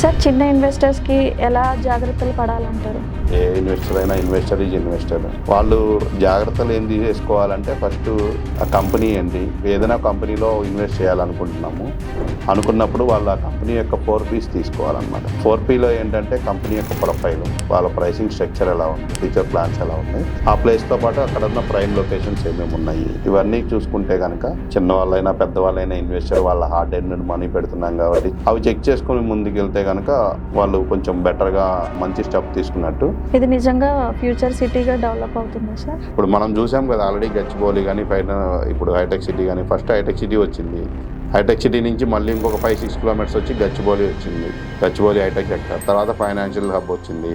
Sir చిన్న ఇన్వెస్టర్స్కి ఎలా జాగ్రత్తలు పడాలంటారు? ఏ ఇన్వెస్టర్ అయినా ఇన్వెస్టర్ ఈజ్ ఇన్వెస్టర్ వాళ్ళు జాగ్రత్తలు ఏంది చేసుకోవాలంటే ఫస్ట్ ఆ కంపెనీ ఏంటి ఏదైనా కంపెనీలో ఇన్వెస్ట్ చేయాలనుకుంటున్నాము. అనుకున్నప్పుడు వాళ్ళు ఆ కంపెనీ యొక్క ఫోర్ పీస్ తీసుకోవాలన్నమాట. ఫోర్ పీలో ఏంటంటే కంపెనీ యొక్క ప్రొఫైల్ వాళ్ళ ప్రైసింగ్ స్ట్రక్చర్ ఎలా ఉంది ఫ్యూచర్ ప్లాన్స్ ఎలా ఉన్నాయి. ఆ ప్లేస్తో పాటు అక్కడ ఉన్న ప్రైమ్ లొకేషన్స్ ఏమేమి ఉన్నాయి. ఇవన్నీ చూసుకుంటే కనుక చిన్న వాళ్ళైనా పెద్దవాళ్ళైనా ఇన్వెస్టర్ వాళ్ళ హార్డ్ ఎర్న్ మనీ పెడుతున్నాం కాబట్టి అవి చెక్ చేసుకుని ముందుకెళ్తే కనుక వాళ్ళు కొంచెం బెటర్గా మంచి స్టెప్ తీసుకున్నట్టు. ఇది నిజంగా ఫ్యూచర్ సిటీగా డెవలప్ అవుతుందా సార్? ఇప్పుడు మనం చూసాం కదా ఆల్రెడీ గచ్చిబౌలి కానీ పైన ఇప్పుడు హైటెక్ సిటీ కానీ ఫస్ట్ హైటెక్ సిటీ వచ్చింది. హైటెక్ సిటీ నుంచి మళ్ళీ ఇంకొక ఫైవ్ సిక్స్ కిలోమీటర్స్ వచ్చి గచ్చిబౌలి వచ్చింది. Gachibowli hi tech sector. తర్వాత ఫైనాన్షియల్ హబ్ వచ్చింది.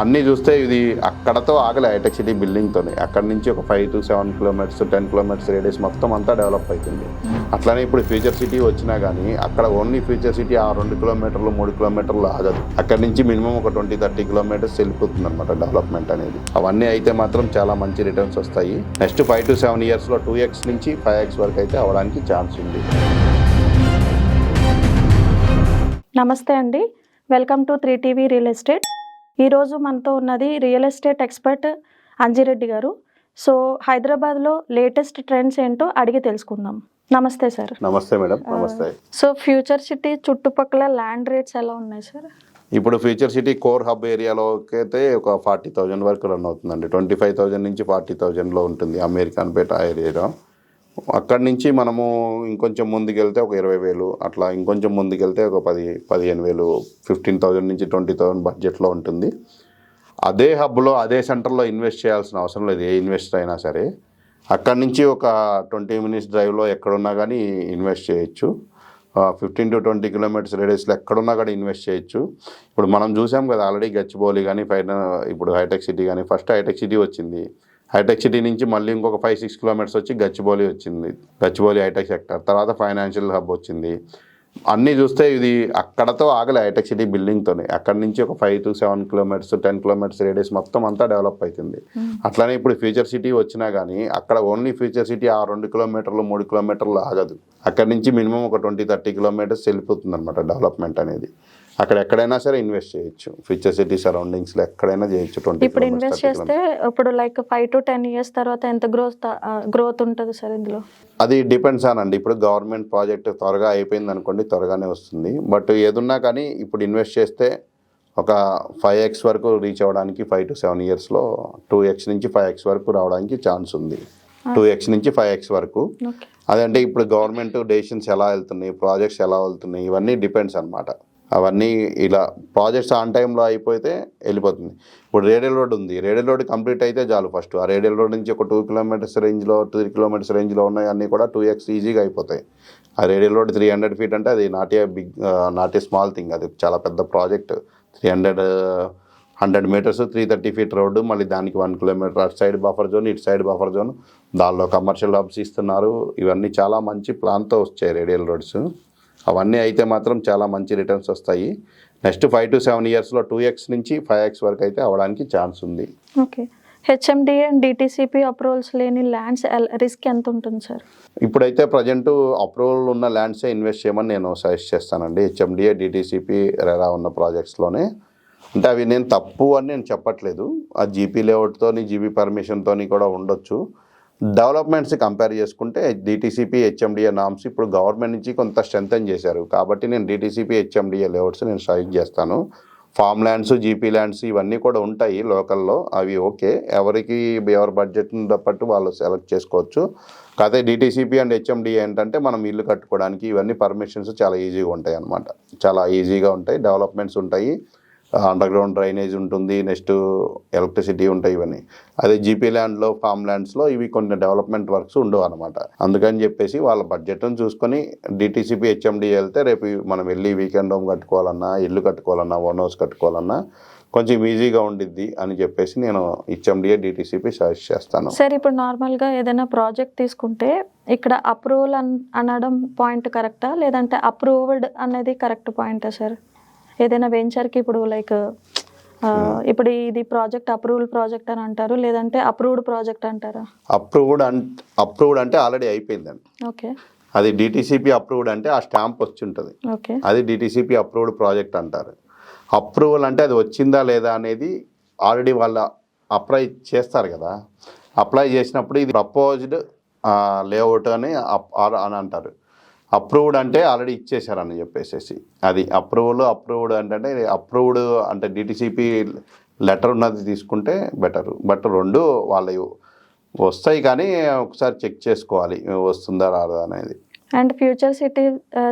అన్నీ చూస్తే ఇది అక్కడతో ఆగలే హైటెక్ సిటీ బిల్డింగ్తోనే. అక్కడ నుంచి ఒక five to seven kilometres ten kilometres radius మొత్తం అంతా డెవలప్ అవుతుంది అట్లానే ఇప్పుడు ఫ్యూచర్ సిటీ వచ్చినా కానీ అక్కడ ఓన్లీ ఫ్యూచర్ సిటీ ఆ రెండు కిలోమీటర్లు మూడు కిలోమీటర్లు ఆగదు. అక్కడ నుంచి మినిమం ఒక ట్వంటీ థర్టీ కిలోమీటర్స్ వెళ్ళిపోతుంది అనమాట డెవలప్మెంట్ అనేది. అవన్నీ అయితే మాత్రం చాలా మంచి రిటర్న్స్ వస్తాయి. నెక్స్ట్ ఫైవ్ టు సెవెన్ ఇయర్స్లో టూ ఎక్స్ నుంచి ఫైవ్ ఎక్స్ వరకు అయితే అవడానికి ఛాన్స్ ఉంది. నమస్తే అండి. Welcome to three TV real estate. ఈరోజు మనతో ఉన్నది రియల్ ఎస్టేట్ ఎక్స్పర్ట్ అంజిరెడ్డి గారు. సో హైదరాబాద్లో లేటెస్ట్ ట్రెండ్స్ ఏంటో అడిగి తెలుసుకుందాం. నమస్తే సార్. నమస్తే మేడం. నమస్తే. సో ఫ్యూచర్ సిటీ చుట్టుపక్కల ల్యాండ్ రేట్స్ ఎలా ఉన్నాయి సార్? ఇప్పుడు ఫ్యూచర్ సిటీ కోర్ హబ్ ఏరియాలోకి అయితే ఒక ఫార్టీ థౌజండ్ వరకు రన్ అవుతుందండి. ట్వంటీ ఫైవ్ థౌజండ్ నుంచి ఫార్టీ థౌజండ్లో ఉంటుంది అమెరికన్ పేట ఏరియాలో. అక్కడి నుంచి మనము ఇంకొంచెం ముందుకెళ్తే ఒక ఇరవై వేలు అట్లా ఇంకొంచెం ముందుకెళ్తే ఒక పది పదిహేను వేలు ఫిఫ్టీన్ థౌజండ్ నుంచి ట్వంటీ థౌజండ్ బడ్జెట్లో ఉంటుంది. అదే హబ్లో అదే సెంటర్లో ఇన్వెస్ట్ చేయాల్సిన అవసరం లేదు ఏ ఇన్వెస్టర్ అయినా సరే. అక్కడి నుంచి ఒక ట్వంటీ మినిట్స్ డ్రైవ్లో ఎక్కడున్నా కానీ ఇన్వెస్ట్ చేయొచ్చు. ఫిఫ్టీన్ టు ట్వంటీ కిలోమీటర్స్ రేడియస్లో ఎక్కడున్నా కూడా ఇన్వెస్ట్ చేయొచ్చు. ఇప్పుడు మనం చూసాం కదా ఆల్రెడీ గచ్చిబౌలి కానీ ఫైన ఇప్పుడు హైటెక్ సిటీ కానీ ఫస్ట్ హైటెక్ సిటీ వచ్చింది. హైటెక్ సిటీ నుంచి మళ్ళీ ఇంకొక ఫైవ్ సిక్స్ కిలోమీటర్స్ వచ్చి గచ్చిబౌలి వచ్చింది. Gachibowli hi tech sector. తర్వాత ఫైనాన్షియల్ హబ్ వచ్చింది. అన్నీ చూస్తే ఇది అక్కడతో ఆగలే హైటెక్ సిటీ బిల్డింగ్తోనే అక్కడ నుంచి ఒక five to seven kilometres ten kilometres radius మొత్తం అంతా డెవలప్ అవుతుంది అట్లానే ఇప్పుడు ఫ్యూచర్ సిటీ వచ్చినా కానీ అక్కడ ఓన్లీ ఫ్యూచర్ సిటీ ఆ రెండు కిలోమీటర్లు మూడు కిలోమీటర్లు ఆగదు. అక్కడ నుంచి మినిమం ఒక ట్వంటీ థర్టీ కిలోమీటర్స్ వెళ్ళిపోతుంది అనమాట డెవలప్మెంట్ అనేది. అక్కడ ఎక్కడైనా సరే ఇన్వెస్ట్ చేయొచ్చు. ఫ్యూచర్ సిటీ సరౌండింగ్స్లో ఎక్కడైనా చేయొచ్చు ట్వంటీ ఇప్పుడు ఇన్వెస్ట్ చేస్తే ఇప్పుడు like five to ten years తర్వాత ఎంత గ్రోత్ గ్రోత్ ఉంటుంది సార్ ఇందులో? అది డిపెండ్స్ ఆన్ అండి. ఇప్పుడు గవర్నమెంట్ ప్రాజెక్ట్ త్వరగా అయిపోయింది అనుకోండి త్వరగానే వస్తుంది. బట్ ఏదున్నా కానీ ఇప్పుడు ఇన్వెస్ట్ చేస్తే ఒక ఫైవ్ ఎక్స్ వరకు రీచ్ అవ్వడానికి ఫైవ్ టు సెవెన్ ఇయర్స్లో టూ ఎక్స్ నుంచి ఫైవ్ ఎక్స్ వరకు రావడానికి ఛాన్స్ ఉంది. టూ ఎక్స్ నుంచి ఫైవ్ ఎక్స్ వరకు. అదంటే ఇప్పుడు గవర్నమెంట్ డెసిషన్స్ ఎలా వెళ్తున్నాయి ప్రాజెక్ట్స్ ఎలా వెళ్తున్నాయి ఇవన్నీ డిపెండ్స్ అన్నమాట. అవన్నీ ఇలా ప్రాజెక్ట్స్ ఆన్ టైంలో అయిపోతే వెళ్ళిపోతుంది. ఇప్పుడు రేడియల్ రోడ్ ఉంది. రేడియల్ రోడ్ కంప్లీట్ అయితే చాలు ఫస్ట్. ఆ రేడియల్ రోడ్ నుంచి ఒక టూ కిలోమీటర్స్ రేంజ్లో త్రీ కిలోమీటర్స్ రేంజ్లో ఉన్నాయి. అన్నీ కూడా టూ ఎక్స్ ఈజీగా అయిపోతాయి. ఆ radial road three hundred feet అంటే అది not a big not a small thing. అది చాలా పెద్ద project. Three hundred hundred metres three thirty feet road. మళ్ళీ దానికి వన్ కిలోమీటర్ అటు సైడ్ బఫర్ జోన్ ఇటు సైడ్ బఫర్ జోన్. దానిలో కమర్షియల్ హబ్స్ ఇస్తున్నారు. ఇవన్నీ చాలా మంచి ప్లాన్తో వచ్చాయి రేడియల్ రోడ్స్. అవన్నీ అయితే మాత్రం చాలా మంచి రిటర్న్స్ వస్తాయి. నెక్స్ట్ ఫైవ్ టు సెవెన్ ఇయర్స్లో టూ ఎక్స్ నుంచి ఫైవ్ ఎక్స్ వరకు అయితే అవడానికి ఛాన్స్ ఉంది. Okay HMD and DTCP approvals లేని ల్యాండ్స్ రిస్క్ ఎంత ఉంటుంది సార్ ఇప్పుడైతే ప్రజెంట్ అప్రూవల్ ఉన్న ల్యాండ్సే ఇన్వెస్ట్ చేయమని నేను సజెస్ట్ చేస్తానండి. హెచ్ఎండిఏ డిటీసీపీ రెరా ఉన్న ప్రాజెక్ట్స్లోనే అంటే అవి నేను తప్పు అని నేను చెప్పట్లేదు. ఆ జీపీ లేఅవుట్తోని జీపీ పర్మిషన్తోని కూడా ఉండొచ్చు. డెవలప్మెంట్స్ కంపేర్ చేసుకుంటే డిటీసీపీ హెచ్ఎండిఏ నామ్స్ ఇప్పుడు గవర్నమెంట్ నుంచి కొంత స్ట్రెంథన్ చేశారు. కాబట్టి నేను డిటీసీపీ హెచ్ఎండిఏ లేఅవుట్స్ నేను సజెస్ట్ చేస్తాను. ఫామ్ ల్యాండ్స్ జీపీ ల్యాండ్స్ ఇవన్నీ కూడా ఉంటాయి లోకల్లో. అవి ఓకే. ఎవరికి ఎవరి బడ్జెట్ని బట్టి వాళ్ళు సెలెక్ట్ చేసుకోవచ్చు. కాకపోతే డిటీసీపీ అండ్ హెచ్ఎండి ఏంటంటే మనం ఇల్లు కట్టుకోవడానికి ఇవన్నీ పర్మిషన్స్ చాలా ఈజీగా ఉంటాయి అన్నమాట చాలా ఈజీగా ఉంటాయి. డెవలప్మెంట్స్ ఉంటాయి. అండర్ గ్రౌండ్ డ్రైనేజ్ ఉంటుంది నెక్స్ట్ ఎలక్ట్రిసిటీ ఉంటాయి ఇవన్నీ. అదే జీపీ ల్యాండ్లో ఫామ్ ల్యాండ్స్లో ఇవి కొన్ని డెవలప్మెంట్ వర్క్స్ ఉండవు అనమాట అందుకని చెప్పేసి వాళ్ళ బడ్జెట్ని చూసుకొని డిటీసీపీ హెచ్ఎండి వెళ్తే రేపు మనం వెళ్ళి వీకెండ్ హోమ్ కట్టుకోవాలన్నా ఇల్లు కట్టుకోవాలన్నా ఓన్ హౌస్ కట్టుకోవాలన్నా కొంచెం ఈజీగా ఉండిద్ది అని చెప్పేసి నేను హెచ్ఎండిఏ డిటీసీపీ సజెస్ట్ చేస్తాను. సార్ ఇప్పుడు నార్మల్గా ఏదైనా ప్రాజెక్ట్ తీసుకుంటే ఇక్కడ అప్రూవల్ అన్ అనడం పాయింట్ కరెక్టా లేదంటే అప్రూవ్డ్ అనేది కరెక్ట్ పాయింటా సార్ ఏదైనా వెంచర్కి ఇప్పుడు లైక్ ఇప్పుడు ఇది ప్రాజెక్ట్ అప్రూవల్ ప్రాజెక్ట్ అని అంటారు లేదంటే అప్రూవ్డ్ ప్రాజెక్ట్ అంటారా? అప్రూవ్డ్ అంటే అప్రూవ్డ్ అంటే ఆల్రెడీ అయిపోయిందండి. ఓకే అది డిటీసీపీ అప్రూవ్డ్ అంటే ఆ స్టాంప్ వచ్చి ఉంటుంది ఓకే అది డిటీసీపీ అప్రూవ్డ్ ప్రాజెక్ట్ అంటారు. అప్రూవల్ అంటే అది వచ్చిందా లేదా అనేది ఆల్రెడీ వాళ్ళు అప్లై చేస్తారు కదా. అప్లై చేసినప్పుడు ఇది ప్రపోజ్డ్ లేఅవుట్ అని అని అంటారు. అప్రూవ్డ్ అంటే ఆల్రెడీ ఇచ్చేసారని చెప్పేసి అది అప్రూవల్ అప్రూవ్డ్ అంటే అప్రూవ్డ్ అంటే డిటిసిపి లెటర్ ఉన్నది తీసుకుంటే బెటర్. బట్ రెండు వాళ్ళు వస్తాయి కానీ ఒకసారి చెక్ చేసుకోవాలి వస్తుందా రాదా అనేది. And Future City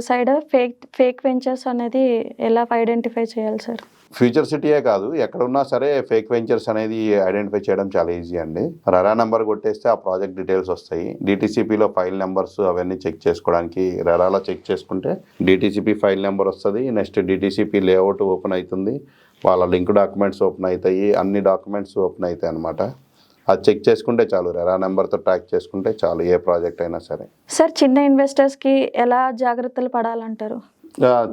side fake fake ventures అనేది ఎలా ఐడెంటిఫై చేయాలి సార్? ఫ్యూచర్ సిటీయే కాదు ఎక్కడ ఉన్నా సరే ఫేక్ వెంచర్స్ అనేది ఐడెంటిఫై చేయడం చాలా ఈజీ అండి. రరా నెంబర్ కొట్టేస్తే ఆ ప్రాజెక్ట్ డీటెయిల్స్ వస్తాయి. డిటీసీపీలో ఫైల్ నెంబర్స్ అవన్నీ చెక్ చేసుకోవడానికి రరాలో చెక్ చేసుకుంటే డిటీసీపీ ఫైల్ నెంబర్ వస్తుంది. నెక్స్ట్ డిటీసీపీ లేఅవుట్ ఓపెన్ అవుతుంది. వాళ్ళ లింక్ డాక్యుమెంట్స్ ఓపెన్ అవుతాయి. అన్ని డాక్యుమెంట్స్ ఓపెన్ అవుతాయి అనమాట అది చెక్ చేసుకుంటే చాలు. రెరా నెంబర్తో ట్రాక్ చేసుకుంటే చాలు. ఏ ప్రాజెక్ట్ అయినా సరే. సార్ చిన్న ఇన్వెస్టర్స్కి ఎలా జాగ్రత్తలు పడాలంటారు?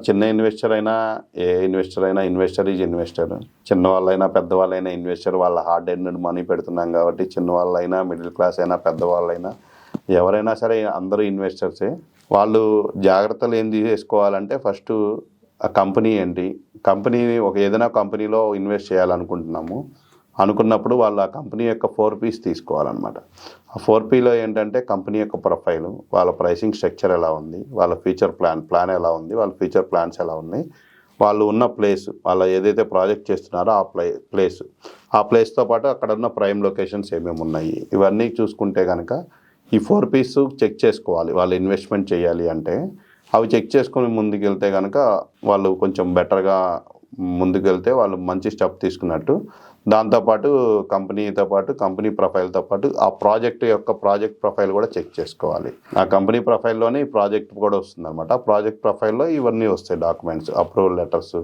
చిన్న ఇన్వెస్టర్ అయినా ఏ ఇన్వెస్టర్ అయినా ఇన్వెస్టర్ ఈజ్ ఇన్వెస్టర్ చిన్న వాళ్ళైనా పెద్దవాళ్ళైనా ఇన్వెస్టర్ వాళ్ళ హార్డ్ ఎర్నడ్ మనీ పెడుతున్నాం కాబట్టి చిన్న వాళ్ళైనా మిడిల్ క్లాస్ అయినా పెద్దవాళ్ళైనా ఎవరైనా సరే అందరూ ఇన్వెస్టర్సే వాళ్ళు జాగ్రత్తలు ఏం తీసుకోవాలంటే ఫస్ట్ ఆ కంపెనీ ఏంటి? కంపెనీ ఒక ఏదైనా కంపెనీలో ఇన్వెస్ట్ చేయాలనుకుంటున్నాము. అనుకున్నప్పుడు వాళ్ళు ఆ కంపెనీ యొక్క ఫోర్ పీస్ తీసుకోవాలన్నమాట. ఆ ఫోర్ పీలో ఏంటంటే కంపెనీ యొక్క ప్రొఫైలు వాళ్ళ ప్రైసింగ్ స్ట్రక్చర్ ఎలా ఉంది వాళ్ళ ఫ్యూచర్ ప్లాన్ ప్లాన్ ఎలా ఉంది వాళ్ళ ఫ్యూచర్ ప్లాన్స్ ఎలా ఉన్నాయి వాళ్ళు ఉన్న ప్లేస్ వాళ్ళ ఏదైతే ప్రాజెక్ట్ చేస్తున్నారో ఆ ప్లే ప్లేస్. ఆ ప్లేస్తో పాటు అక్కడ ఉన్న ప్రైమ్ లొకేషన్స్ ఏమేమి ఉన్నాయి ఇవన్నీ చూసుకుంటే కనుక ఈ ఫోర్ పీస్ చెక్ చేసుకోవాలి వాళ్ళు ఇన్వెస్ట్మెంట్ చేయాలి అంటే. అవి చెక్ చేసుకుని ముందుకెళ్తే కనుక వాళ్ళు కొంచెం బెటర్గా ముందుకెళ్తే వాళ్ళు మంచి స్టెప్ తీసుకున్నట్టు దాంతోపాటు కంపెనీతో పాటు కంపెనీ ప్రొఫైల్తో పాటు ఆ ప్రాజెక్ట్ యొక్క ప్రాజెక్ట్ ప్రొఫైల్ కూడా చెక్ చేసుకోవాలి. ఆ కంపెనీ ప్రొఫైల్లోనే ఈ ప్రాజెక్ట్ కూడా వస్తుంది అనమాట ఆ ప్రాజెక్ట్ ప్రొఫైల్లో ఇవన్నీ వస్తాయి documents approval letters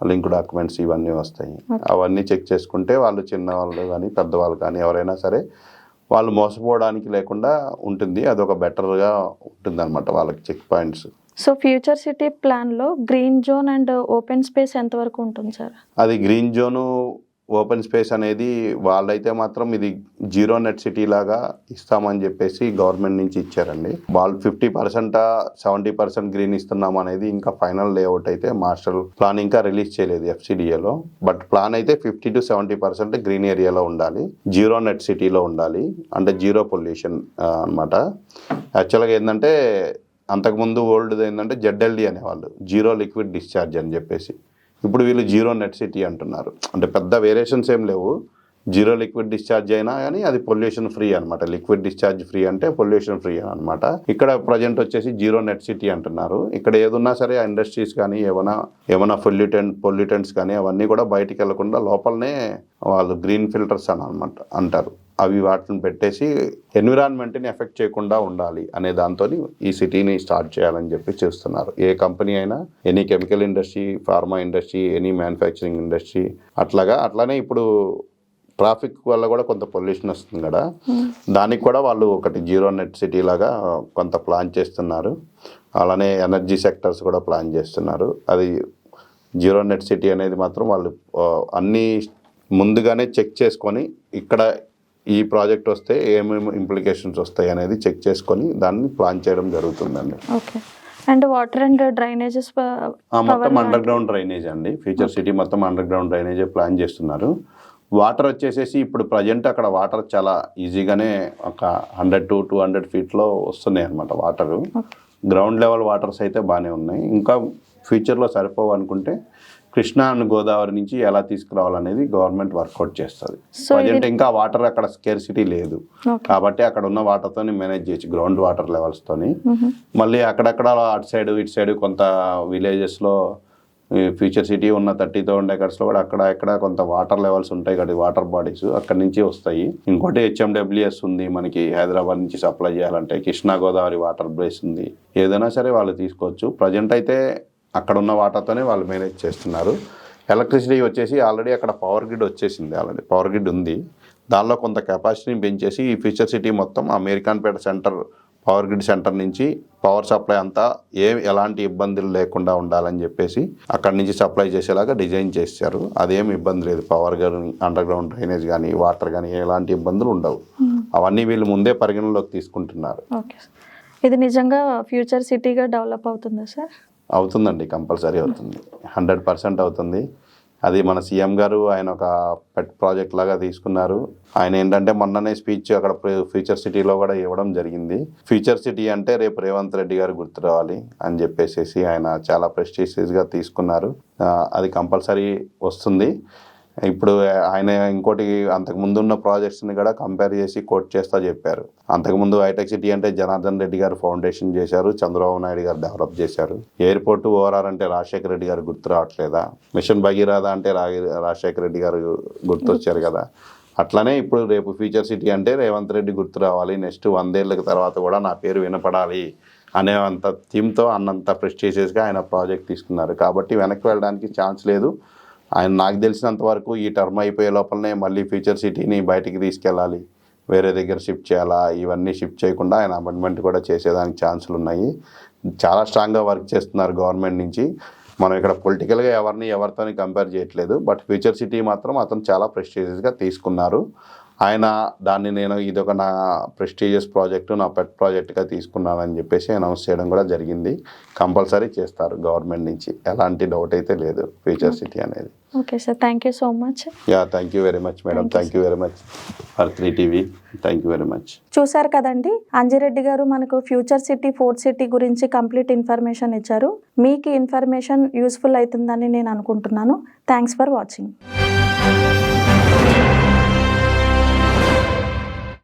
link documents ఇవన్నీ వస్తాయి. అవన్నీ చెక్ చేసుకుంటే వాళ్ళు చిన్నవాళ్ళు కానీ పెద్దవాళ్ళు కానీ ఎవరైనా సరే వాళ్ళు మోసపోవడానికి లేకుండా ఉంటుంది. అదొక బెటర్గా ఉంటుంది అనమాట వాళ్ళకి check points. So Future City ప్లాన్లో green zone and open space ఎంతవరకు ఉంటుంది సార్? అది గ్రీన్ జోను ఓపెన్ స్పేస్ అనేది వాళ్ళైతే మాత్రం ఇది జీరో నెట్ సిటీ లాగా ఇస్తామని చెప్పేసి గవర్నమెంట్ నుంచి ఇచ్చారండి. వాళ్ళు fifty percent seventy percent green ఇస్తున్నాం అనేది ఇంకా ఫైనల్ లేఅవుట్ అయితే మాస్టర్ ప్లాన్ ఇంకా రిలీజ్ చేయలేదు ఎఫ్సిడిఏలో. బట్ ప్లాన్ అయితే fifty to seventy percent green ఏరియాలో ఉండాలి. జీరో నెట్ సిటీలో ఉండాలి. అంటే జీరో పొల్యూషన్ అనమాట యాక్చువల్గా ఏంటంటే అంతకుముందు ఓల్డ్ ఏంటంటే జెడ్ఎల్డి అనేవాళ్ళు. జీరో లిక్విడ్ డిశ్చార్జ్ అని చెప్పేసి. ఇప్పుడు వీళ్ళు జీరో నెట్ సిటీ అంటున్నారు. అంటే పెద్ద వేరియేషన్స్ ఏం లేవు. జీరో లిక్విడ్ డిశ్చార్జ్ అయినా కానీ అది పొల్యూషన్ ఫ్రీ అనమాట లిక్విడ్ డిశ్చార్జ్ ఫ్రీ అంటే పొల్యూషన్ ఫ్రీ అనమాట ఇక్కడ ప్రజెంట్ వచ్చేసి జీరో నెట్ సిటీ అంటున్నారు. ఇక్కడ ఏదున్నా సరే ఆ ఇండస్ట్రీస్ కానీ ఏమైనా ఏమైనా పొల్యూటెంట్ పొల్యూటెంట్స్ కానీ అవన్నీ కూడా బయటికి వెళ్ళకుండా లోపలనే వాళ్ళు గ్రీన్ ఫిల్టర్స్ అని అనమాట అంటారు. అవి వాటిని పెట్టేసి ఎన్విరాన్మెంట్ని ఎఫెక్ట్ చేయకుండా ఉండాలి అనే దాంతో ఈ సిటీని స్టార్ట్ చేయాలని చెప్పి చేస్తున్నారు. ఏ కంపెనీ అయినా any chemical industry pharma industry any manufacturing industry అట్లాగా అట్లానే ఇప్పుడు ట్రాఫిక్ వల్ల కూడా కొంత పొల్యూషన్ వస్తుంది కదా. దానికి కూడా వాళ్ళు ఒకటి జీరో నెట్ సిటీ లాగా కొంత ప్లాన్ చేస్తున్నారు. అలానే ఎనర్జీ సెక్టర్స్ కూడా ప్లాన్ చేస్తున్నారు. అది జీరో నెట్ సిటీ అనేది మాత్రం వాళ్ళు అన్ని ముందుగానే చెక్ చేసుకొని ఇక్కడ ఈ ప్రాజెక్ట్ వస్తే ఏమేమి ఇంప్లికేషన్స్ వస్తాయి అనేది చెక్ చేసుకొని దాన్ని ప్లాన్ చేయడం జరుగుతుందండి. Okay. And water and drainages మొత్తం అండర్ గ్రౌండ్ డ్రైనేజ్ అండి. ఫ్యూచర్ సిటీ మొత్తం అండర్ గ్రౌండ్ డ్రైనేజ్ ప్లాన్ చేస్తున్నారు. వాటర్ వచ్చేసేసి ఇప్పుడు ప్రజెంట్ అక్కడ వాటర్ చాలా ఈజీగానే ఒక హండ్రెడ్ టు టూ హండ్రెడ్ ఫీట్లో వస్తున్నాయి అనమాట వాటరు గ్రౌండ్ లెవెల్ వాటర్స్ అయితే బాగానే ఉన్నాయి. ఇంకా ఫ్యూచర్లో సరిపోవు అనుకుంటే కృష్ణా అండ్ గోదావరి నుంచి ఎలా తీసుకురావాలనేది గవర్నమెంట్ వర్కౌట్ చేస్తుంది. ప్రజెంట్ ఇంకా వాటర్ అక్కడ స్కేర్సిటీ లేదు. కాబట్టి అక్కడ ఉన్న వాటర్తోని మేనేజ్ చేయొచ్చు గ్రౌండ్ వాటర్ లెవెల్స్తోని. మళ్ళీ అక్కడక్కడ అటు సైడ్ ఇటు సైడ్ కొంత విలేజెస్లో ఫ్యూచర్ సిటీ ఉన్న థర్టీ థౌసండ్ ఎకర్స్లో కూడా అక్కడ ఇక్కడ కొంత వాటర్ లెవెల్స్ ఉంటాయి కదా వాటర్ బాడీస్ అక్కడ నుంచి వస్తాయి. ఇంకోటి హెచ్ఎండబ్ల్యూఎస్ ఉంది మనకి హైదరాబాద్ నుంచి సప్లై చేయాలంటే కృష్ణా గోదావరి వాటర్ బేస్ ఉంది. ఏదైనా సరే వాళ్ళు తీసుకోవచ్చు. ప్రజెంట్ అయితే అక్కడ ఉన్న వాటర్తోనే వాళ్ళు మేనేజ్ చేస్తున్నారు. ఎలక్ట్రిసిటీ వచ్చేసి ఆల్రెడీ అక్కడ పవర్ గ్రిడ్ వచ్చేసింది ఆల్రెడీ. పవర్ గ్రిడ్ ఉంది. దానిలో కొంత కెపాసిటీని పెంచేసి ఈ ఫ్యూచర్ సిటీ మొత్తం Amerikanpet centre power grid centre నుంచి పవర్ సప్లై అంతా ఏ ఎలాంటి ఇబ్బందులు లేకుండా ఉండాలని చెప్పేసి అక్కడి నుంచి సప్లై చేసేలాగా డిజైన్ చేశారు. అదేం ఇబ్బంది లేదు. పవర్ కానీ అండర్ గ్రౌండ్ డ్రైనేజ్ కానీ వాటర్ కానీ ఎలాంటి ఇబ్బందులు ఉండవు. అవన్నీ వీళ్ళు ముందే పరిగణలోకి తీసుకుంటున్నారు. ఓకే ఇది నిజంగా ఫ్యూచర్ సిటీగా డెవలప్ అవుతుందా సార్ అవుతుందండి కంపల్సరీ అవుతుంది. హండ్రెడ్ పర్సెంట్ అవుతుంది. అది మన సీఎం గారు ఆయన ఒక పెట్ ప్రాజెక్ట్ లాగా తీసుకున్నారు. ఆయన ఏంటంటే మొన్ననే స్పీచ్ అక్కడ ఫ్యూచర్ సిటీలో కూడా ఇవ్వడం జరిగింది. ఫ్యూచర్ సిటీ అంటే రేపు రేవంత్ రెడ్డి గారు గుర్తు రావాలి అని చెప్పేసి ఆయన చాలా ప్రెస్టీషియస్గా తీసుకున్నారు. అది కంపల్సరీ వస్తుంది. ఇప్పుడు ఆయన ఇంకోటి అంతకుముందు ఉన్న ప్రాజెక్ట్స్ని కూడా కంపేర్ చేసి కోట్ చేస్తా చెప్పారు. అంతకుముందు హైటెక్ సిటీ అంటే జనార్దన్ రెడ్డి గారు ఫౌండేషన్ చేశారు చంద్రబాబు నాయుడు గారు డెవలప్ చేశారు. ఎయిర్పోర్ట్ ఓఆర్ఆర్ అంటే రాజశేఖర రెడ్డి గారు గుర్తు రావట్లేదా? మిషన్ భగీరథ అంటే రా రాజశేఖర రెడ్డి గారు గుర్తొచ్చారు కదా? అట్లనే ఇప్పుడు రేపు ఫ్యూచర్ సిటీ అంటే రేవంత్ రెడ్డి గుర్తు రావాలి నెక్స్ట్ వందేళ్ళకి తర్వాత కూడా నా పేరు వినపడాలి అనే అంత థీమ్తో అన్నంత ప్రెస్టీజియస్గా ఆయన ప్రాజెక్ట్ తీసుకున్నారు. కాబట్టి వెనక్కి వెళ్ళడానికి ఛాన్స్ లేదు. ఆయన నాకు తెలిసినంత వరకు ఈ టర్మ్ అయిపోయే లోపలనే మళ్ళీ ఫ్యూచర్ సిటీని బయటికి తీసుకెళ్ళాలి. వేరే దగ్గర షిఫ్ట్ చేయాలా? ఇవన్నీ షిఫ్ట్ చేయకుండా ఆయన అమెండ్మెంట్ కూడా చేసేదానికి ఛాన్సులు ఉన్నాయి. చాలా స్ట్రాంగ్గా వర్క్ చేస్తున్నారు గవర్నమెంట్ నుంచి. మనం ఇక్కడ పొలిటికల్గా ఎవరిని ఎవరితోని కంపేర్ చేయట్లేదు. బట్ ఫ్యూచర్ సిటీ మాత్రం అతను చాలా ప్రెస్టీజియస్గా తీసుకున్నారు. ఆయన దాన్ని నేను ఇదొక నా ప్రెస్టీజియస్ ప్రాజెక్టు నా పెట్ ప్రాజెక్ట్గా తీసుకున్నానని చెప్పేసి అనౌన్స్ చేయడం కూడా జరిగింది. కంపల్సరీ చేస్తారు గవర్నమెంట్ నుంచి. ఎలాంటి డౌట్ అయితే లేదు ఫ్యూచర్ సిటీ అనేది. Okay sir thank you so much. Yeah thank you very much madam. Thank you very much. For three TV thank you very much. చూశారు కదండి అంజిరెడ్డి గారు మనకు ఫ్యూచర్ సిటీ ఫోర్త్ సిటీ గురించి కంప్లీట్ ఇన్ఫర్మేషన్ ఇచ్చారు. మీకు information useful అవుతుందని నేను అనుకుంటున్నాను. Thanks for watching.